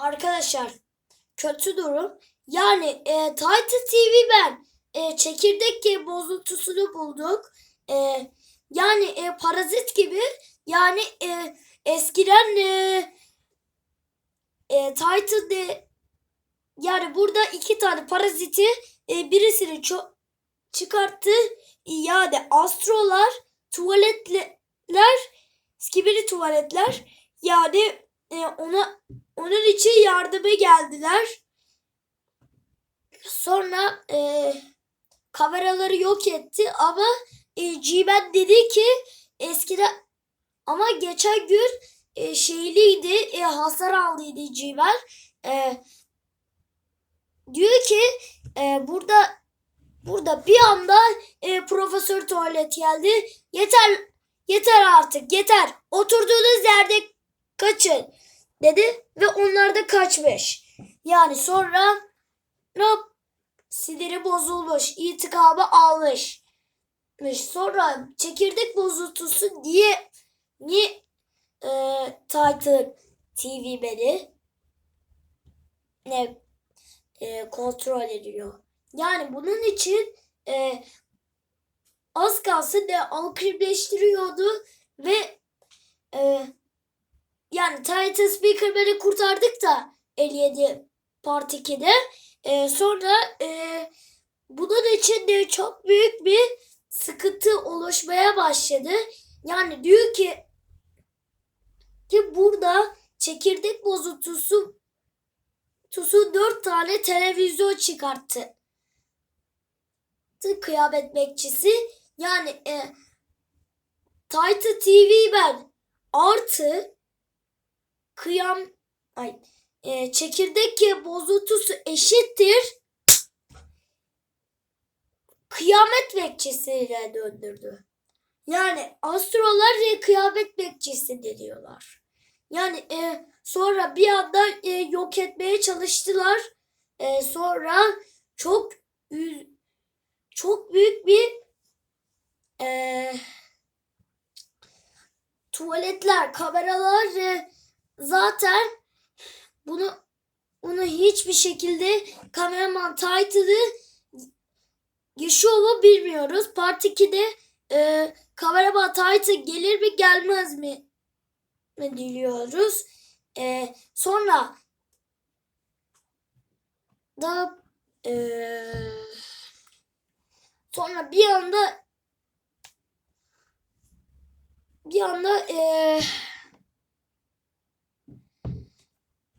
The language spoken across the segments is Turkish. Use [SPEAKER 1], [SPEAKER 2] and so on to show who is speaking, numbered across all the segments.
[SPEAKER 1] Arkadaşlar kötü durum. Yani e, Titan TV ben e, çekirdek gibi bozuntusunu bulduk. E, yani e, parazit gibi yani e, eskiden e, e, Titan de, yani burada iki tane paraziti e, birisini çok çıkarttı. Yani astrolar, tuvaletler, skibidi tuvaletler yani e, ona onun için yardıma geldiler. Sonra e, kameraları yok etti ama e, G-Man dedi ki eskiden ama geçen gün e, şeyliydi e, hasar aldıydı G-Man. E, diyor ki e, burada burada bir anda e, profesör tuvalet geldi. Yeter yeter artık yeter. Oturduğunuz yerde kaçın dedi ve onlar da kaçmış. Yani sonra yap- siniri bozulmuş, itikabı almış. Sonra çekirdek bozuntusu diye niye e, Titan TV beni ne e, kontrol ediyor. Yani bunun için e, az kalsın ne alkrimleştiriyordu ve e, yani Titan Speakerman'i kurtardık da 57 Part 2'de. E, sonra e, bunun için de çok büyük bir sıkıntı oluşmaya başladı. Yani diyor ki ki burada çekirdek bozuntusu tusu dört tane televizyon çıkarttı. Kıyamet bekçisi. Yani e, Titan TV ben artı kıyam ay e, çekirdek bozuntusu eşittir kıyamet bekçisiyle döndürdü. Yani astrolar e, kıyamet bekçisi diyorlar. Yani e, sonra bir anda e, yok etmeye çalıştılar. E, sonra çok çok büyük bir e, tuvaletler, kameralar e, zaten bunu bunu hiçbir şekilde kameraman yaşıyor mu bilmiyoruz. Part 2'de e, kameraman Titan gelir mi gelmez mi, mi diliyoruz. E, sonra da e, sonra bir anda bir anda e,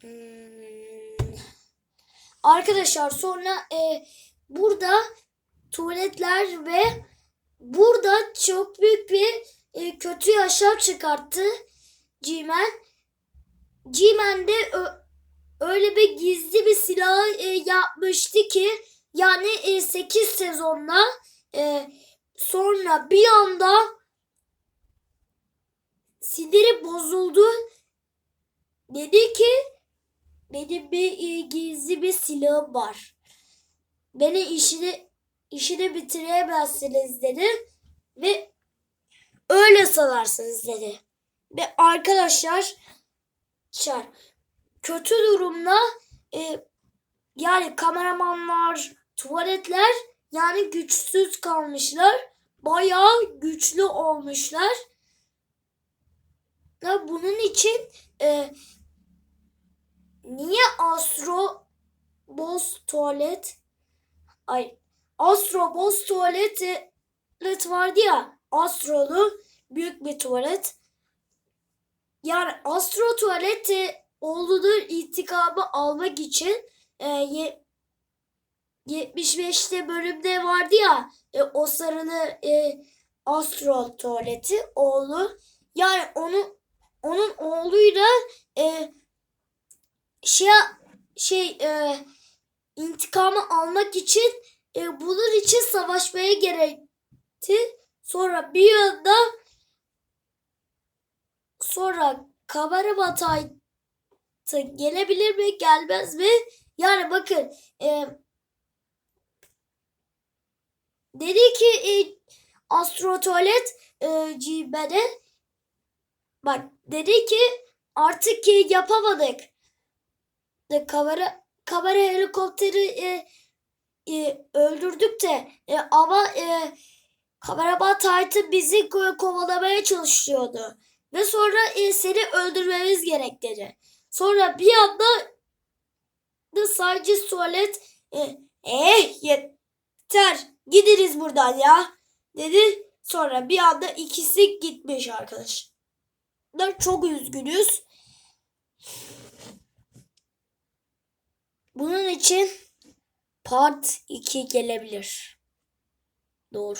[SPEAKER 1] hmm, arkadaşlar sonra e, burada tuvaletler ve burada çok büyük bir e, kötü yaşam çıkarttı G-Man. G-Man de öyle bir gizli bir silah e, yapmıştı ki yani e, 8 sezonla e, sonra bir anda siniri bozuldu. Dedi ki benim bir e, gizli bir silahım var. Beni işini işini bitiremezsiniz dedi ve öyle sanarsınız dedi. Ve arkadaşlar şar, kötü durumda e, yani kameramanlar, tuvaletler yani güçsüz kalmışlar. Bayağı güçlü olmuşlar. Ve bunun için e, niye Astro Boss tuvalet ay Astro Boss tuvaleti tuvalet vardı ya Astro'lu büyük bir tuvalet. Yani Astro tuvaleti oğlunun intikamı almak için e, ye, 75'te bölümde vardı ya e, o sarılı e, Astro tuvaleti oğlu. Yani onu onun oğluyla e, şey şey e, intikamı almak için e, bunun için savaşmaya gerekti. Sonra bir anda sonra kamera bataydı gelebilir mi gelmez mi? Yani bakın e, dedi ki e, Astro Tuvalet e, G-Man'e bak dedi ki artık ki yapamadık. De kamera kamera helikopteri e, e, öldürdük de e, ama e, kameraman Titan bizi ko- kovalamaya çalışıyordu. Ve sonra e, seni öldürmemiz gerek. Sonra bir anda da sadece tuvalet e, eh yeter gidiniz buradan ya dedi. Sonra bir anda ikisi gitmiş arkadaşlar. Çok üzgünüz. Bunun için part 2 gelebilir. Doğru.